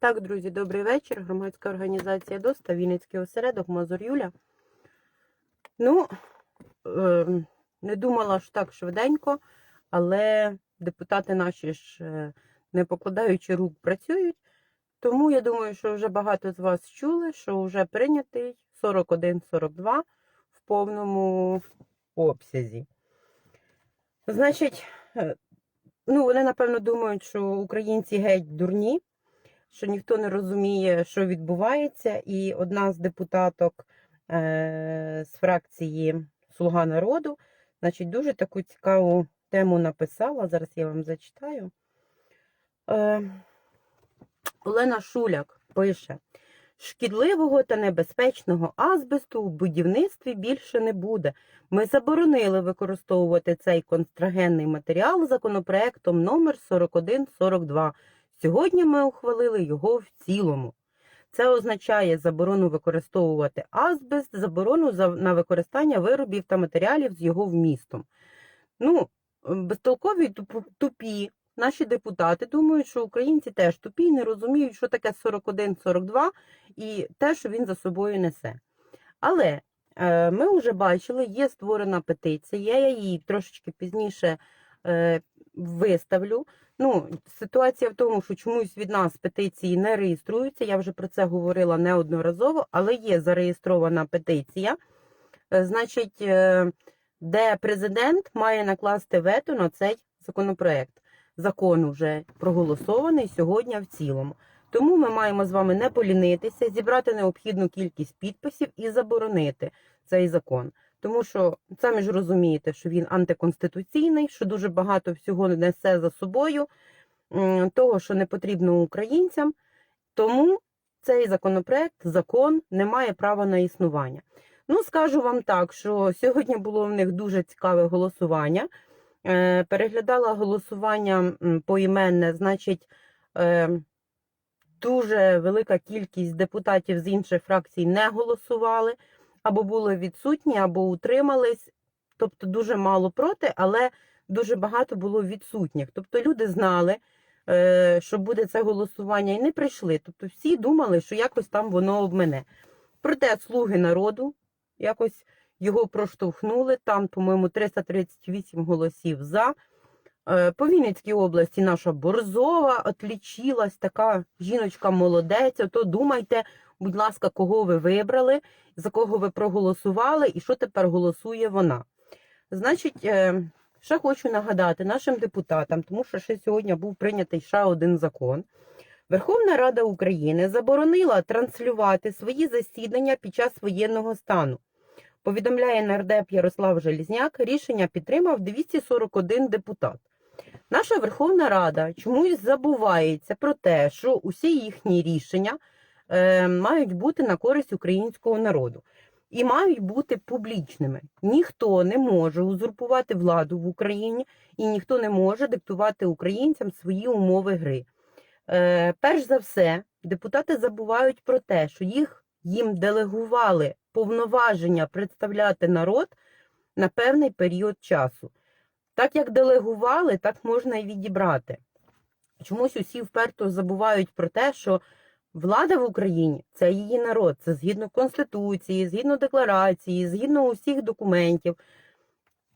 Так, друзі, добрий вечір. Громадська організація ДОСТА, Вінницький осередок, Мазур Юля. Ну, е, не думала ж так швиденько, але депутати наші ж, е, не покладаючи рук, працюють. Тому я думаю, що вже багато з вас чули, що вже прийнятий 41-42 в повному обсязі. Значить, е, ну, вони, напевно, думають, що українці геть дурні що ніхто не розуміє, що відбувається, і одна з депутаток е, з фракції Слуга народу, значить, дуже таку цікаву тему написала. Зараз я вам зачитаю. Е, Олена Шуляк пише: шкідливого та небезпечного азбесту в будівництві більше не буде. Ми заборонили використовувати цей контрагенний матеріал законопроектом номер 4142 Сьогодні ми ухвалили його в цілому. Це означає заборону використовувати азбест, заборону на використання виробів та матеріалів з його вмістом. Ну, безтолкові тупі. Наші депутати думають, що українці теж тупі, і не розуміють, що таке 41-42 і те, що він за собою несе. Але е, ми вже бачили, є створена петиція, я її трошечки пізніше е, виставлю. Ну, Ситуація в тому, що чомусь від нас петиції не реєструються. Я вже про це говорила неодноразово, але є зареєстрована петиція, е, значить, е, де президент має накласти вето на цей законопроект. Закон вже проголосований сьогодні в цілому. Тому ми маємо з вами не полінитися, зібрати необхідну кількість підписів і заборонити цей закон. Тому що самі ж розумієте, що він антиконституційний, що дуже багато всього несе за собою, того, що не потрібно українцям. Тому цей законопроект, закон не має права на існування. Ну, скажу вам так, що сьогодні було в них дуже цікаве голосування. Е, переглядала голосування поіменне, значить, е, дуже велика кількість депутатів з інших фракцій не голосували або були відсутні, або утримались. Тобто дуже мало проти, але дуже багато було відсутніх. Тобто люди знали, е, що буде це голосування, і не прийшли. Тобто всі думали, що якось там воно обмене. Проте слуги народу якось його проштовхнули. Там, по-моєму, 338 голосів за. Е, по Вінницькій області наша Борзова отлічилась, така жіночка молодець. То думайте, будь ласка, кого ви вибрали, за кого ви проголосували і що тепер голосує вона. Значить, е, ще хочу нагадати нашим депутатам, тому що ще сьогодні був прийнятий ще один закон. Верховна Рада України заборонила транслювати свої засідання під час воєнного стану. Повідомляє нардеп Ярослав Желізняк, рішення підтримав 241 депутат. Наша Верховна Рада чомусь забувається про те, що усі їхні рішення мають бути на користь українського народу і мають бути публічними. Ніхто не може узурпувати владу в Україні і ніхто не може диктувати українцям свої умови гри. Е, Перш за все, депутати забувають про те, що їх їм делегували повноваження представляти народ на певний період часу. Так як делегували, так можна і відібрати. Чомусь усі вперто забувають про те, що влада в Україні це її народ, це згідно Конституції, згідно декларації, згідно усіх документів.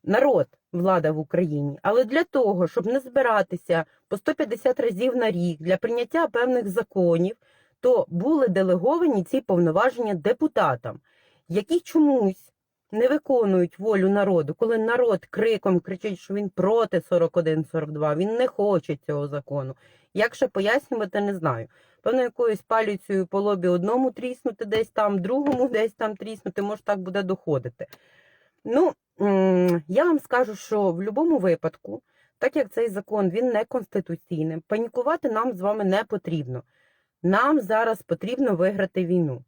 Народ, влада в Україні. Але для того, щоб не збиратися по 150 разів на рік для прийняття певних законів, то були делеговані ці повноваження депутатам, які чомусь не виконують волю народу, коли народ криком кричить, що він проти 41-42, він не хоче цього закону. Як ще пояснювати, не знаю. Певно, якоюсь паліцею по лобі одному тріснути, десь там, другому десь там тріснути, може так буде доходити. Ну, я вам скажу, що в будь-якому випадку, так як цей закон він не конституційний, панікувати нам з вами не потрібно. Нам зараз потрібно виграти війну.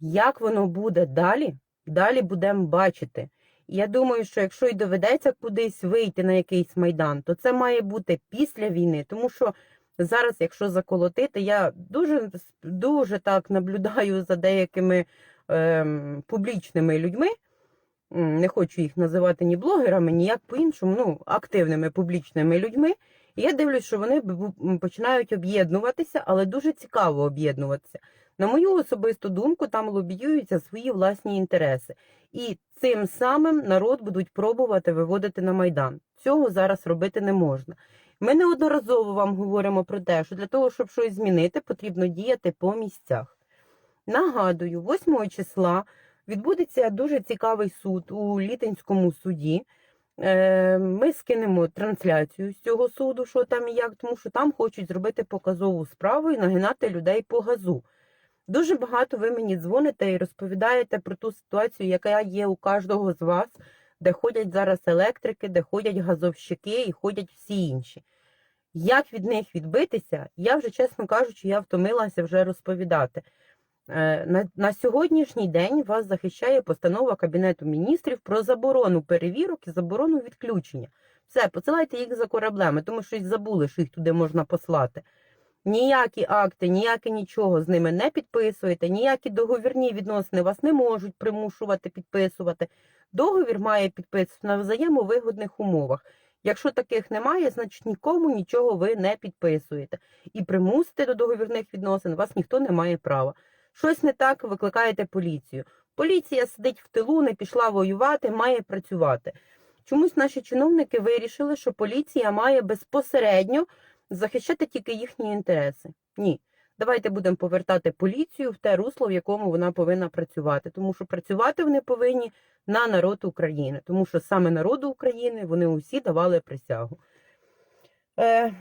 Як воно буде далі? Далі будемо бачити. Я думаю, що якщо й доведеться кудись вийти на якийсь майдан, то це має бути після війни, тому що зараз, якщо заколотити, я дуже дуже так наблюдаю за деякими е, публічними людьми. Не хочу їх називати ні блогерами, ніяк по-іншому, ну, активними публічними людьми, І я дивлюсь, що вони починають об'єднуватися, але дуже цікаво об'єднуватися. На мою особисту думку, там лобіюються свої власні інтереси. І цим самим народ будуть пробувати виводити на Майдан. Цього зараз робити не можна. Ми неодноразово вам говоримо про те, що для того, щоб щось змінити, потрібно діяти по місцях. Нагадую, 8 числа відбудеться дуже цікавий суд у Літинському суді. Е, Ми скинемо трансляцію з цього суду, що там і як, тому що там хочуть зробити показову справу і нагинати людей по газу. Дуже багато ви мені дзвоните і розповідаєте про ту ситуацію, яка є у кожного з вас, де ходять зараз електрики, де ходять газовщики і ходять всі інші. Як від них відбитися, я вже, чесно кажучи, я втомилася вже розповідати. Е, На, на сьогоднішній день вас захищає постанова Кабінету міністрів про заборону перевірок і заборону відключення. Все, посилайте їх за кораблеми, тому що забули, що їх туди можна послати. Ніякі акти, ніяке нічого з ними не підписуєте, ніякі договірні відносини вас не можуть примушувати підписувати. Договір має підписувати на взаємовигодних умовах. Якщо таких немає, значить нікому нічого ви не підписуєте. І примусити до договірних відносин вас ніхто не має права. Щось не так, викликаєте поліцію. Поліція сидить в тилу, не пішла воювати, має працювати. Чомусь наші чиновники вирішили, що поліція має безпосередньо захищати тільки їхні інтереси. Ні. Давайте будемо повертати поліцію в те русло, в якому вона повинна працювати. Тому що працювати вони повинні на народ України, тому що саме народу України вони усі давали присягу. Е,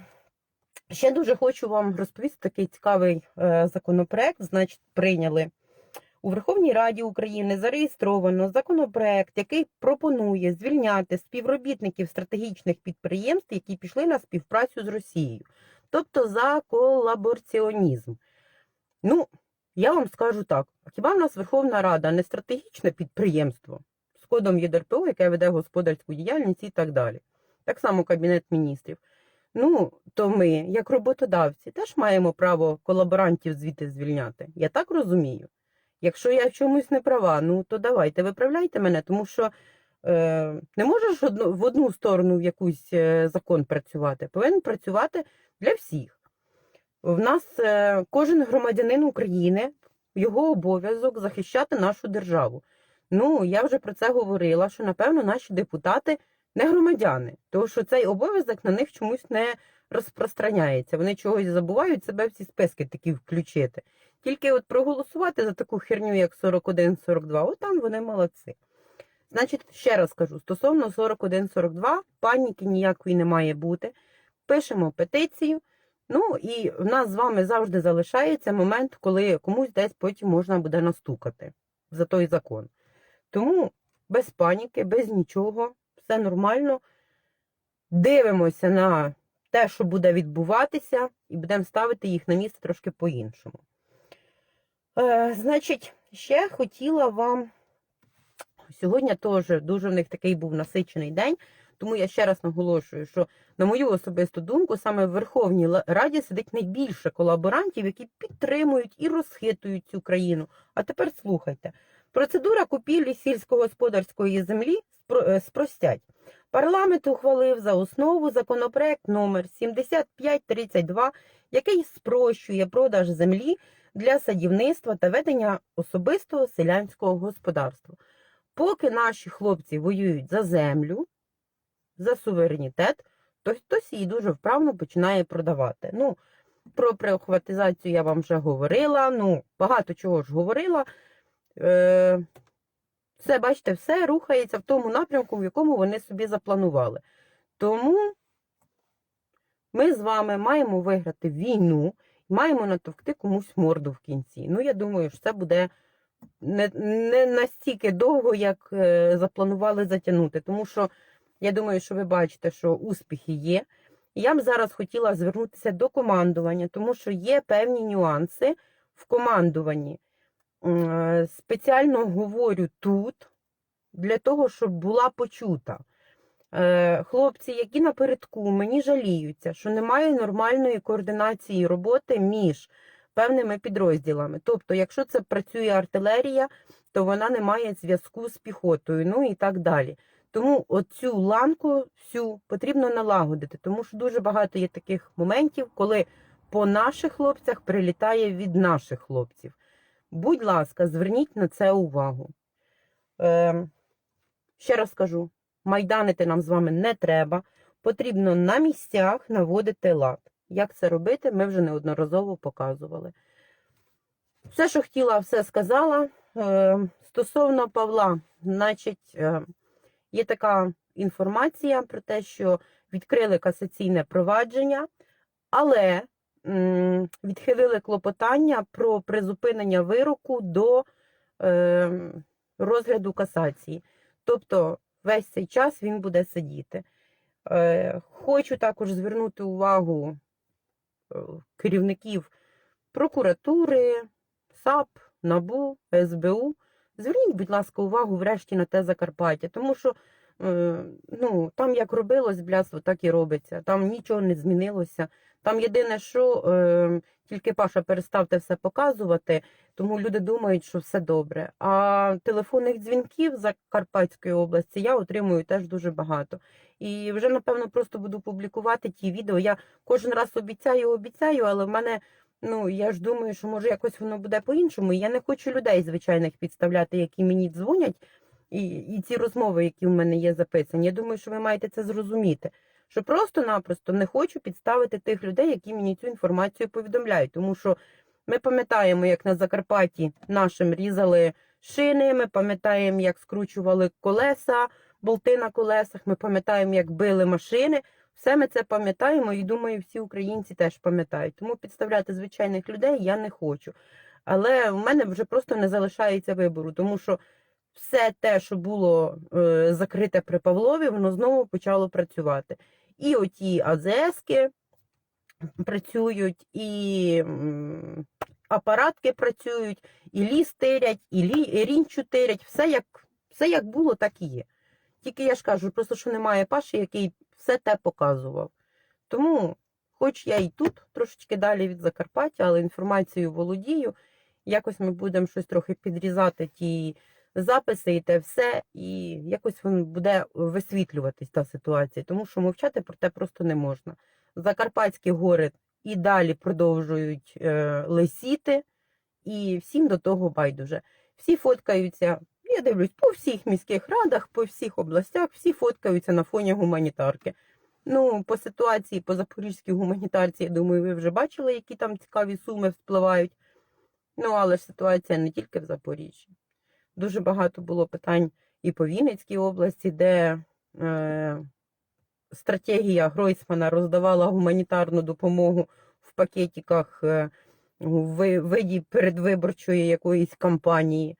ще дуже хочу вам розповісти такий цікавий е, законопроект. Значить, прийняли у Верховній Раді України зареєстровано законопроект, який пропонує звільняти співробітників стратегічних підприємств, які пішли на співпрацю з Росією, тобто за колабораціонізм. Ну, я вам скажу так: хіба в нас Верховна Рада не стратегічне підприємство з кодом ЄДРПО, яке веде господарську діяльність і так далі. Так само Кабінет міністрів. Ну, то ми, як роботодавці, теж маємо право колаборантів звідти звільняти. Я так розумію. Якщо я в чомусь не права, ну то давайте виправляйте мене, тому що е, не можеш в одну сторону в якийсь е, закон працювати. Повинен працювати для всіх. В нас е, кожен громадянин України, його обов'язок захищати нашу державу. Ну, я вже про це говорила, що напевно наші депутати не громадяни, тому що цей обов'язок на них чомусь не розпространяється. Вони чогось забувають себе в ці списки такі включити. Тільки от проголосувати за таку херню, як 41-42, от там вони молодці. Значить, ще раз кажу, стосовно 41-42, паніки ніякої не має бути. Пишемо петицію. Ну і в нас з вами завжди залишається момент, коли комусь десь потім можна буде настукати за той закон. Тому без паніки, без нічого, все нормально. Дивимося на те, що буде відбуватися, і будемо ставити їх на місце трошки по-іншому. Е, значить, ще хотіла вам. Сьогодні теж дуже в них такий був насичений день, тому я ще раз наголошую, що, на мою особисту думку, саме в Верховній Раді сидить найбільше колаборантів, які підтримують і розхитують цю країну. А тепер слухайте. Процедура купівлі сільськогосподарської землі е, спростять. Парламент ухвалив за основу законопроект номер 7532, який спрощує продаж землі для садівництва та ведення особистого селянського господарства. Поки наші хлопці воюють за землю, за суверенітет, то хтось її дуже вправно починає продавати. Ну, про приватизацію я вам вже говорила, ну, багато чого ж говорила. Е, все, бачите, все рухається в тому напрямку, в якому вони собі запланували. Тому ми з вами маємо виграти війну, маємо натовкти комусь морду в кінці. Ну, я думаю, що це буде не, не настільки довго, як е, запланували затягнути. Тому що я думаю, що ви бачите, що успіхи є. Я б зараз хотіла звернутися до командування, тому що є певні нюанси в командуванні. Е, Спеціально говорю тут для того, щоб була почута. Е, Хлопці, які напередку, мені жаліються, що немає нормальної координації роботи між певними підрозділами. Тобто, якщо це працює артилерія, то вона не має зв'язку з піхотою, ну і так далі. Тому оцю ланку всю потрібно налагодити, тому що дуже багато є таких моментів, коли по наших хлопцях прилітає від наших хлопців. Будь ласка, зверніть на це увагу. Е, ще раз кажу: майданити нам з вами не треба. Потрібно на місцях наводити лад. Як це робити, ми вже неодноразово показували. Все, що хотіла, все сказала. Е, стосовно Павла, значить, е, є така інформація про те, що відкрили касаційне провадження, але відхилили клопотання про призупинення вироку до е, розгляду касації. Тобто весь цей час він буде сидіти. Е, Хочу також звернути увагу е, керівників прокуратури, САП, НАБУ, СБУ. Зверніть, будь ласка, увагу врешті на те Закарпаття, тому що е, ну, там як робилось блядство, так і робиться. Там нічого не змінилося. Там єдине, що е, тільки Паша переставте все показувати, тому люди думають, що все добре. А телефонних дзвінків з Карпатської області я отримую теж дуже багато. І вже, напевно, просто буду публікувати ті відео. Я кожен раз обіцяю, обіцяю, але в мене, ну, я ж думаю, що може якось воно буде по-іншому. Я не хочу людей звичайних підставляти, які мені дзвонять, і, і ці розмови, які в мене є записані. Я думаю, що ви маєте це зрозуміти. Що просто-напросто не хочу підставити тих людей, які мені цю інформацію повідомляють. Тому що ми пам'ятаємо, як на Закарпатті нашим різали шини, ми пам'ятаємо, як скручували колеса, болти на колесах, ми пам'ятаємо, як били машини. Все ми це пам'ятаємо і думаю, всі українці теж пам'ятають. Тому підставляти звичайних людей я не хочу. Але в мене вже просто не залишається вибору, тому що все те, що було е, закрите при Павлові, воно знову почало працювати. І оті АЗСки працюють, і апаратки працюють, і ліс тирять, і, лі, і рінчу тирять. Все як, все як було, так і є. Тільки я ж кажу, просто що немає Паші, який все те показував. Тому, хоч я і тут трошечки далі від Закарпаття, але інформацією володію, якось ми будемо щось трохи підрізати ті записи і те все, і якось він буде висвітлюватись та ситуація, тому що мовчати про те просто не можна. Закарпатські гори і далі продовжують е, лисіти, і всім до того байдуже. Всі фоткаються. Я дивлюсь по всіх міських радах, по всіх областях, всі фоткаються на фоні гуманітарки. Ну, по ситуації, по запорізькій гуманітарці, я думаю, ви вже бачили, які там цікаві суми вспливають. Ну, але ж ситуація не тільки в Запоріжжі. Дуже багато було питань і по Вінницькій області, де е, стратегія Гройсмана роздавала гуманітарну допомогу в пакетиках е, у виді передвиборчої якоїсь кампанії.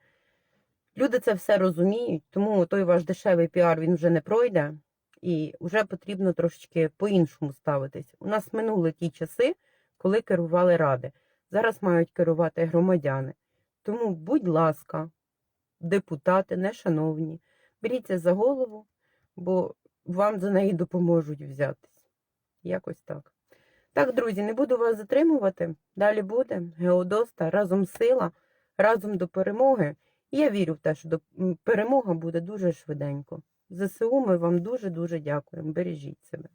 Люди це все розуміють, тому той ваш дешевий піар він вже не пройде, і вже потрібно трошечки по-іншому ставитись. У нас минули ті часи, коли керували ради. Зараз мають керувати громадяни. Тому, будь ласка, депутати, нешановні, беріться за голову, бо вам за неї допоможуть взятись. Якось так. Так, друзі, не буду вас затримувати. Далі буде Геодоста, разом сила, разом до перемоги. Я вірю в те, що перемога буде дуже швиденько. ЗСУ ми вам дуже-дуже дякуємо. Бережіть себе.